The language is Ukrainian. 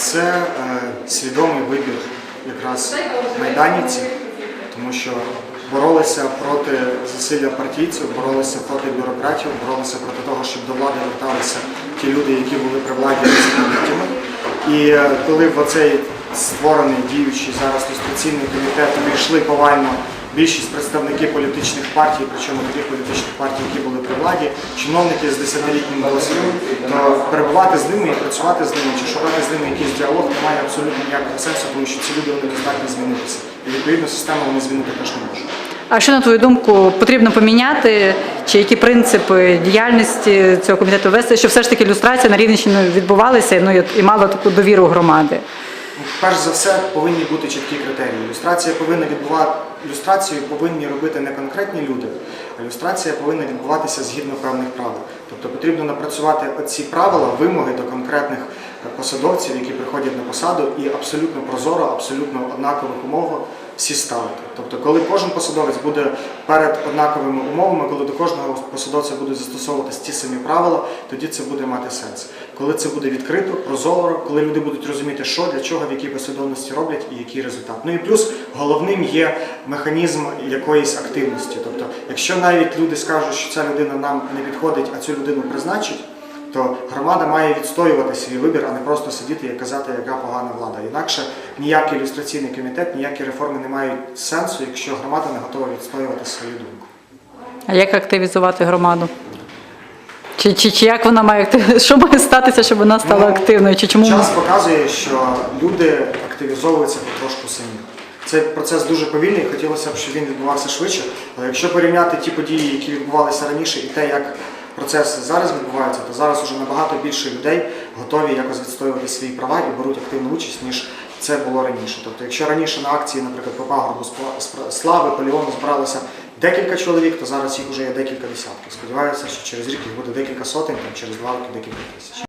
Це е, свідомий вибір якраз майданівців, тому що боролися проти засилля партійців, боролися проти бюрократів, боролися проти того, щоб до влади верталися ті люди, які були при владі десятиліттями. І е, коли в оцей створений діючий зараз люстраційний комітет увійшли повально більшість представників політичних партій, причому таких політичних партій, які були при владі, чиновники з десятилітнім досвідом, то перебувати з ними і працювати з ними, чи шукати з ними якийсь діалог немає абсолютно ніякого сенсу, тому що ці люди вони не здатні змінитися. І відповідно систему вони змінити теж не можуть. А що на твою думку потрібно поміняти, чи які принципи діяльності цього комітету вести, щоб все ж таки ілюстрація на Рівненщині відбувалася ну, і мала таку довіру громади? Ну, Перш за все повинні бути чіткі критерії. Ілюстрація повинна відбувати ілюстрацію повинні робити не конкретні люди, а ілюстрація повинна відбуватися згідно певних правил. Тобто потрібно напрацювати ці правила, вимоги до конкретних е, посадовців, які приходять на посаду, і абсолютно прозоро, абсолютно однакових умов всі ставити. Тобто, коли кожен посадовець буде перед однаковими умовами, коли до кожного посадовця будуть застосовуватись ті самі правила, тоді це буде мати сенс. Коли це буде відкрито, прозоро, коли люди будуть розуміти, що для чого, в якій послідовності роблять і який результат. Ну і плюс головним є механізм якоїсь активності. Тобто, якщо навіть люди скажуть, що ця людина нам не підходить, а цю людину призначить. То громада має відстоювати свій вибір, а не просто сидіти і казати, яка погана влада. Інакше ніякий ілюстраційний комітет, ніякі реформи не мають сенсу, якщо громада не готова відстоювати свою думку. А як активізувати громаду? Чи, чи, чи як вона має що має статися, щоб вона стала Ну, активною? Чи чому Час показує, що люди активізовуються потрошку самі. Цей процес дуже повільний, хотілося б, щоб він відбувався швидше. Але якщо порівняти ті події, які відбувалися раніше, і те, як процес зараз відбувається, то зараз вже набагато більше людей готові якось відстоювати свої права і беруть активну участь, ніж це було раніше. Тобто, якщо раніше на акції, наприклад, по пагорбу слави Поліону збиралося декілька чоловік, то зараз їх вже є декілька десятків. Сподіваюся, що через рік їх буде декілька сотень, там через два роки декілька тисяч.